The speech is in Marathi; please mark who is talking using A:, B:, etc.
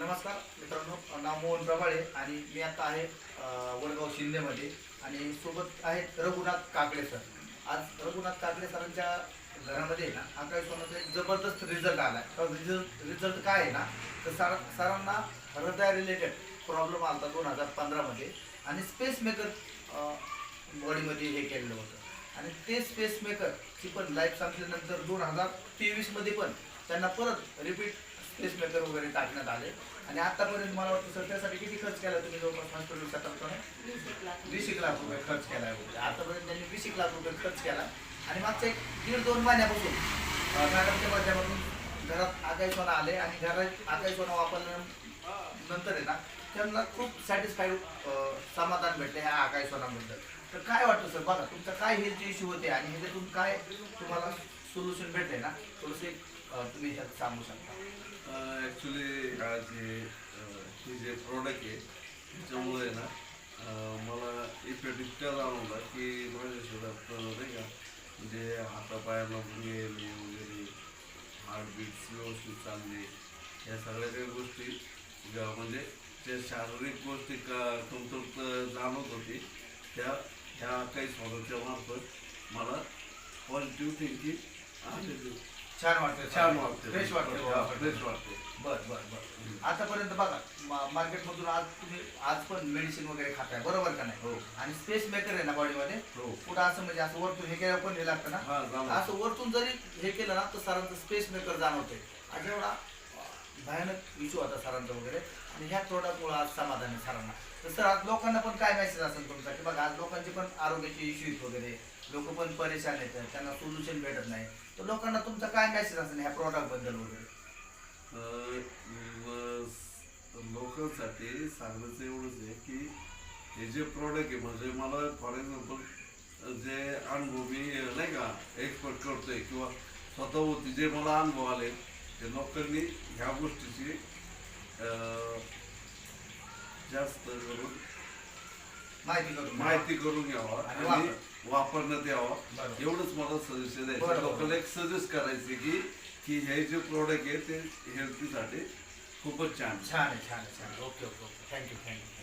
A: नमस्कार मित्रांनो. नाव मोहन प्रभाळे आणि मी आता आहे वडगाव शिंदेमध्ये आणि सोबत आहेत रघुनाथ काकडे सर. आज रघुनाथ काकडे सरांच्या घरामध्ये आहे ना अकरावी सोनाचा एक जबरदस्त रिझल्ट आला रिझल्ट रिझल्ट काय आहे ना तर सर सरांना हृदय रिलेटेड प्रॉब्लेम आला होता दोन हजार पंधरामध्ये आणि स्पेस मेकर बॉडीमध्ये हे केलेलं होतं. आणि ते स्पेस मेकरची पण लाईफ संपल्यानंतर दोन हजार तेवीसमध्ये पण त्यांना परत रिपीट स्पेस मेकर वगैरे टाकण्यात आले. आणि आतापर्यंत मला वाटतं सर त्यासाठी किती खर्च केला तुम्ही? जवळपास हॉस्पिटल सेटअप वीस एक लाख रुपये खर्च केला आहे वगैरे. आतापर्यंत त्यांनी वीस एक लाख रुपये खर्च केला. आणि मागच्या एक दीड दोन महिन्यापासून मॅडमच्या माध्यमातून घरात आकाश आले आणि घरात आकाश सोना वापरल्यानंतर आहे ना त्यांना खूप सॅटिस्फाईड समाधान भेटले ह्या आकाशवानाबद्दल तर काय वाटतं सर? बघा तुमचं काय हेल्थ इश्यू होते आणि ह्याच्यातून काय तुम्हाला सोल्युशन भेटले ना? थोडंसं एक, तुम्ही ह्यात सांगू शकता.
B: ॲक्च्युली हा जे हे जे प्रॉडक्ट आहे त्याच्यामुळे ना मला इफेक्ट इतका जाणवला की माझ्या शरीरात नाही का म्हणजे हातापायाला गुंगे म्हणजे वगैरे हार्टबीट्स व्यवस्थित चालणे या सगळ्या काही गोष्टी म्हणजे त्या शारीरिक गोष्टी का कमतरता जाणवत होती त्या ह्या काही स्वतःच्या मार्फत मला पॉझिटिव्ह थिंकिंग आलेली.
A: छान वाटतं
B: छान वाटते
A: फ्रेश वाटतं
B: फ्रेश वाटते
A: बर बर बर. आतापर्यंत बघा मार्केटमधून आज तुम्ही आज पण मेडिसिन वगैरे खाताय बरोबर का नाही?
B: हो.
A: आणि स्पेस मेकर आहे ना बॉडीमध्ये
B: हो.
A: कुठं असं म्हणजे असं वरतून हे केलं पण हे लागतं ना?
B: हा.
A: असं वरतून जरी हे केलं ना तर सरांचं स्पेस मेकर जाणवते अं, भयानक इश्यू होता सरांचा वगैरे. आणि ह्या प्रोडक्टमुळे आज समाधान आहे सरांना. तर सर आज लोकांना पण काय मेसेज असेल तुमचा? की बघा आज लोकांचे पण आरोग्याचे इश्यू वगैरे. लोक पण परेशान आहेत त्यांना सोल्युशन भेटत नाही. तर लोकांना तुमचा काय मेसेज असेल ह्या प्रोडक्टबद्दल वगैरे?
B: लोकांसाठी सांगायचं एवढंच आहे की हे जे प्रॉडक्ट आहे म्हणजे मला फॉर एक्झाम्पल जे अनुभव मी नाही का एक्सपर्ट करतोय किंवा स्वतःभोवती जे मला अनुभव आले ते लोकांनी ह्या गोष्टीची अं, जास्त करून
A: माहिती करून.
B: माहिती करून घ्यावा
A: आणि
B: आणि वापरण्यात यावा
A: बरोबर.
B: एवढंच मला सजेशन द्यायचं
A: बरोबर.
B: लोकांना एक सजेस्ट करायचे की की हे जे प्रोडक्ट आहे ते हेल्थीसाठी खूपच छान आहे.
A: छान आहे छान आहे छान okay okay okay thank you thank you